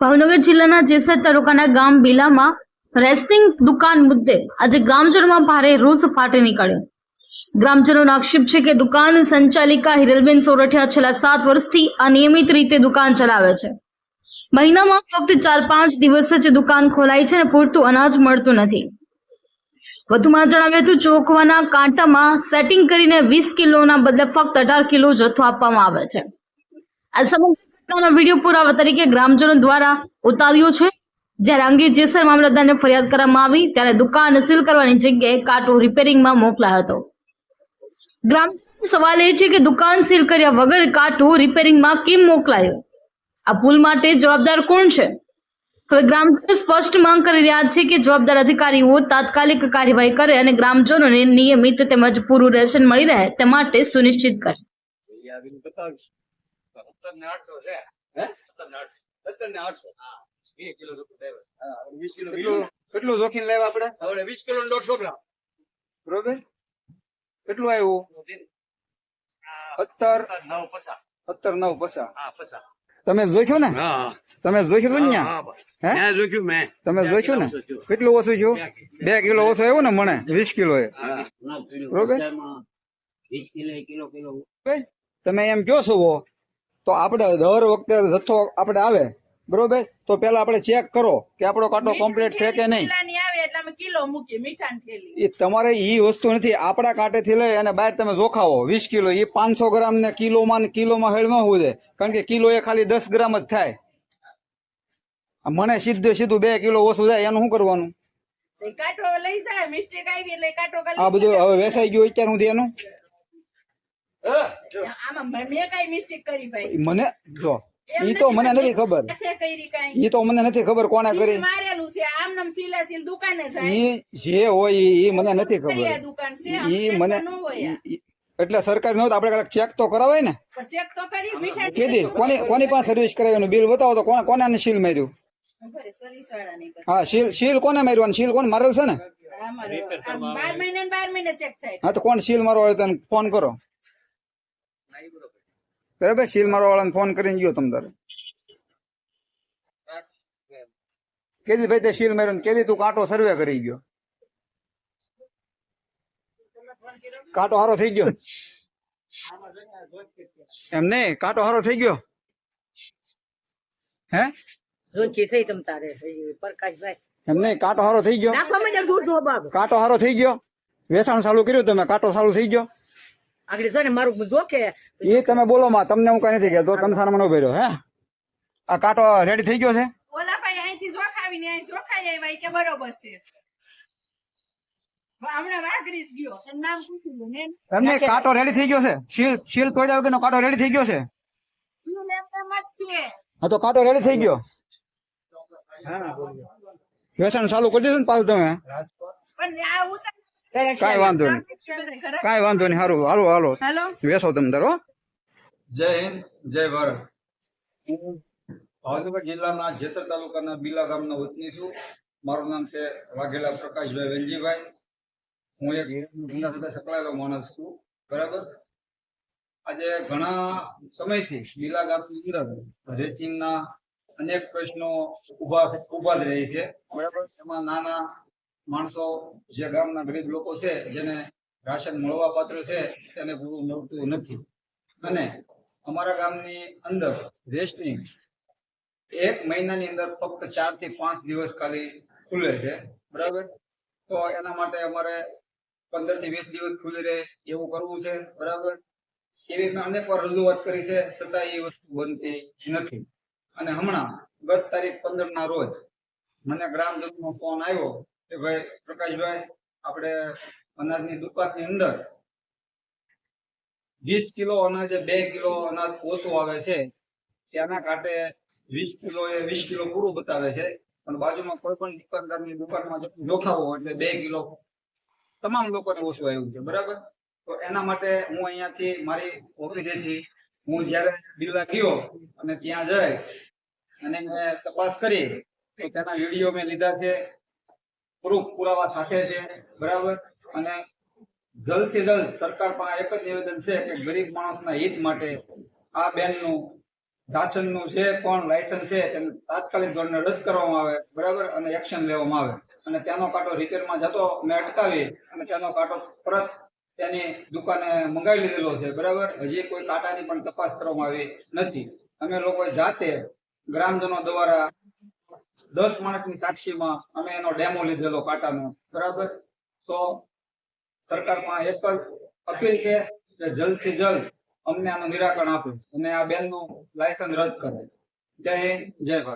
ભાવનગર જિલ્લાના જેસર તાલુકાના ગામ બિલામાં રેસિંગ દુકાન મુદ્દે આજે ગ્રામજનોમાં ભારે રોષ ફાટી નીકળ્યો. ગ્રામજનોનો આક્ષેપ છે કે દુકાન સંચાલિકા હિરલબેન સોરઠિયા છેલ્લા સાત વર્ષથી અનિયમિત રીતે દુકાન ચલાવે છે. મહિનામાં ફક્ત ચાર પાંચ દિવસ જ દુકાન ખોલાય છે અને પૂરતું અનાજ મળતું નથી. વધુમાં જણાવ્યું હતું, ચોખવાના કાંટામાં સેટિંગ કરીને વીસ કિલોના બદલે ફક્ત અઢાર કિલો જથ્થો આપવામાં આવે છે. વીડિયો પુરાવા તરીકે ગ્રામજનો દ્વારા ઉતાર્યો છે. જ્યારે અંગે જેસર મામલતદારને ફરિયાદ કરવામાં આવી, ત્યારે દુકાન સીલ કરવાની જગ્યાએ કાટો રિપેરિંગમાં મોકલાયો હતો. ગ્રામજનોનો સવાલ એ છે કે દુકાન સીલ કર્યા વગર કાટો રિપેરિંગમાં કેમ મોકલાયો? આ ભૂલ માટે જવાબદાર કોણ છે? હવે ગ્રામજનો સ્પષ્ટ માંગ કરી રહ્યા છે કે જવાબદાર અધિકારીઓ તાત્કાલિક કાર્યવાહી કરે અને ગ્રામજનોને નિયમિત તેમજ પૂરું રેશન મળી રહે તે માટે સુનિશ્ચિત કરે એ આવીને બતાવીશ સત્તર ને આઠસો છે. સત્તર ને આઠસો. સત્તર ને આઠસો? હા. વીસ કિલો જેટલું લેવાય. હા, વીસ કિલો કેટલું? કેટલું લેવા આપણે? હવે વીસ કિલો દોઢસો ગ્રામ. બરોબર? કેટલું આવ્યું? સત્તર. નવ પચાસ સત્તર નવ પચાસ હા પચાસ તમે જોઈશું ને? તમે ને હા? મેં મેં. તમે બે જોઈશું ને? કિલો ઓછું થયું. કેટલું ઓછું છું બે કિલો. ઓછું આવ્યું ને મને? વીસ કિલો એ. બરોબર? વીસ કિલો એક કિલો કિલો. તમે એમ કયો છો તો આપણે દર વખતે જથ્થો આપણે આવે બરોબર? તો પેલા આપણે ચેક કરો કે આપણો કાંટો કમ્પ્લીટ છે કે નહીં. એ તમારે ઈ વસ્તુ નથી. આપણા કાંટેથી લઈ અને બહાર તમે જોખાવો. વીસ કિલો એ પાંચસો ગ્રામ ને કિલોમાં ને કિલોમાં હેળ ન હોવું જોઈએ. કારણ કે કિલો એ ખાલી દસ ગ્રામ જ થાય. મને સીધું સીધું બે કિલો ઓછું જાય એનું શું કરવાનું? આ બધું હવે વેસાઈ ગયું અત્યાર સુધી એનું? આમાં મેં કઈ મિસ્ટેક કરી ભાઈ. મને જો. ઈ તો મને નથી ખબર. હાથે કરી કાંઈ. ઈ તો મને નથી ખબર કોણે કરી. મારેલું છે આમ નામ સીલા દુકાને ઈ જે હોય ઈ મને નથી ખબર. દુકાન છે ઈ મને એટલે સરકાર નો આપણે કદાચ ચેક તો કરાવાય ને? ચેક તો કરી કીધી કોની કોની પાસે સર્વિસ કરાવ્યું? બિલ બતાવો તો કોને કોને આને સીલ માર્યું. હા સીલ સીલ કોને માર્યું? અને સીલ કોને મારેલ છે ને? બાર મહિને બાર મહિને ચેક થાય. હા તો કોણ સીલ મારો હોય તો ફોન કરો. બરાબર સીલ મારવા વાળાને ફોન કરીને ગયો તમ તારે કેદી ભાઈ તે સીલ માર્યો ને કેદી તું કાંટો સર્વે કરી ગયો કાંટો હારો થઈ ગયો એમ નહીં કાંટો હારો થઈ ગયો હે રોકી સહી તમ તારે પ્રકાશભાઈ એમ નહીં કાંટો હારો થઈ ગયો નાખવા માંડ્યા દૂધ નો બાબ કાંટો હારો થઈ ગયો વેચાણ ચાલુ કર્યું તમે કાંટો ચાલુ થઈ ગયો આગળ છે ને મારું જો કે એ તમે બોલો માં તમને હું કઈ નથી કહેતો તમે સારા મને ઉભેરો હે? આ કાંટો રેડી થઈ ગયો છે? ઓલા ભાઈ અહીંથી જોખાવીને અહીં જોખાઈ આવ્યા કે બરોબર છે. હમણાં વાઘરી જ ગયો. એનું નામ પૂછી લો ને એમને કાંટો રેડી થઈ ગયો છે? શીલ શીલ તોડ્યા વગરનો કાંટો રેડી થઈ ગયો છે? હા તો કાંટો રેડી થઈ ગયો? વેચાણ ચાલુ કરી દીધું ને પાછું તમે? પણ આ ઉતાર કાંઈ વાંધો નહીં. કાંઈ વાંધો નહીં. સારું હાલો હાલો. બેસો તમે ધરો જય હિન્દ જય ભારત. હું ભાવનગર જિલ્લાના જેસર તાલુકાના બીલા ગામના વતની છું. મારું નામ છે વાઘેલા પ્રકાશભાઈ વેલજીભાઈ. હું એક ધંધા સાથે સંકળાયેલો માણસ છું. બરાબર? આજે ઘણા સમયથી બીલા ગામની અંદર રેસ્ટિંગના અનેક પ્રશ્નો ઊભા ઊભા રહી છે. બરાબર. એમાં નાના માણસો જે ગામના ગરીબ લોકો છે, જેને રાશન મળવા પાત્ર છે, તેને પૂરું મળતું નથી. અને અમારા ગામની અંદર રેસ્ટિંગ એક મહિનાની અંદર ફક્ત ચારથી પાંચ દિવસ ખાલી ખુલે છે. બરાબર? તો એના માટે અમારે પંદરથી વીસ દિવસ ખુલી રહે એવું કરવું છે. બરાબર? એવી મેં અનેક વાર રજૂઆત કરી છે, છતાં એ વસ્તુ બનતી નથી. અને હમણાં ગત તારીખ પંદર ના રોજ મને ગ્રામજનનો ફોન આવ્યો ભાઈ પ્રકાશભાઈ, આપણે અનાજની દુકાનની અંદર વીસ કિલો અનાજે, બે કિલો અનાજ ઓછું આવે છે. ત્યાંના કાંટે વીસ કિલો એ વીસ કિલો પૂરું બતાવે છે. પણ બાજુમાં કોઈ પણ દુકાનદારની દુકાનમાં જોખાવો એટલે બે કિલો તમામ લોકોને ઓછું આવ્યું છે. બરાબર? તો એના માટે હું અહીંયાથી મારી ઓફિસેથી હું જ્યારે બિરલા ગયો અને ત્યાં જઈ અને મેં તપાસ કરી તો તેના વીડિયો મેં લીધા છે. પ્રૂફ પુરાવા સાથે છે, બરાબર? અને જલ્દથી જલ્દ સરકાર પાસે એક જ નિવેદન છે કે ગરીબ માણસના હિત માટે આ બેનનું દાચનનું જે પણ લાયસન્સ છે, તેને તાત્કાલિક ધોરણે રદ કરવામાં આવે, બરાબર? અને એક્શન લેવામાં આવે. અને ત્યાંનો કાંટો રિપેરમાં જતો મેં અટકાવી અને ત્યાંનો કાંટો પરત તેની દુકાને મંગાવી લીધેલો છે, બરાબર? હજી કોઈ કાંટાની પણ તપાસ કરવામાં આવી નથી. અમે લોકો જાતે ગ્રામજનો દ્વારા દસ માણસની સાક્ષીમાં અમે એનો ડેમો લીધેલો કાંટાનો. બરાબર? તો સરકારમાં એક જ અપીલ છે કે જલ્દથી જલ્દ અમને આનું નિરાકરણ આપે અને આ બેનનું લાયસન્સ રદ કરે. જય હિન્દ, જય ભારત.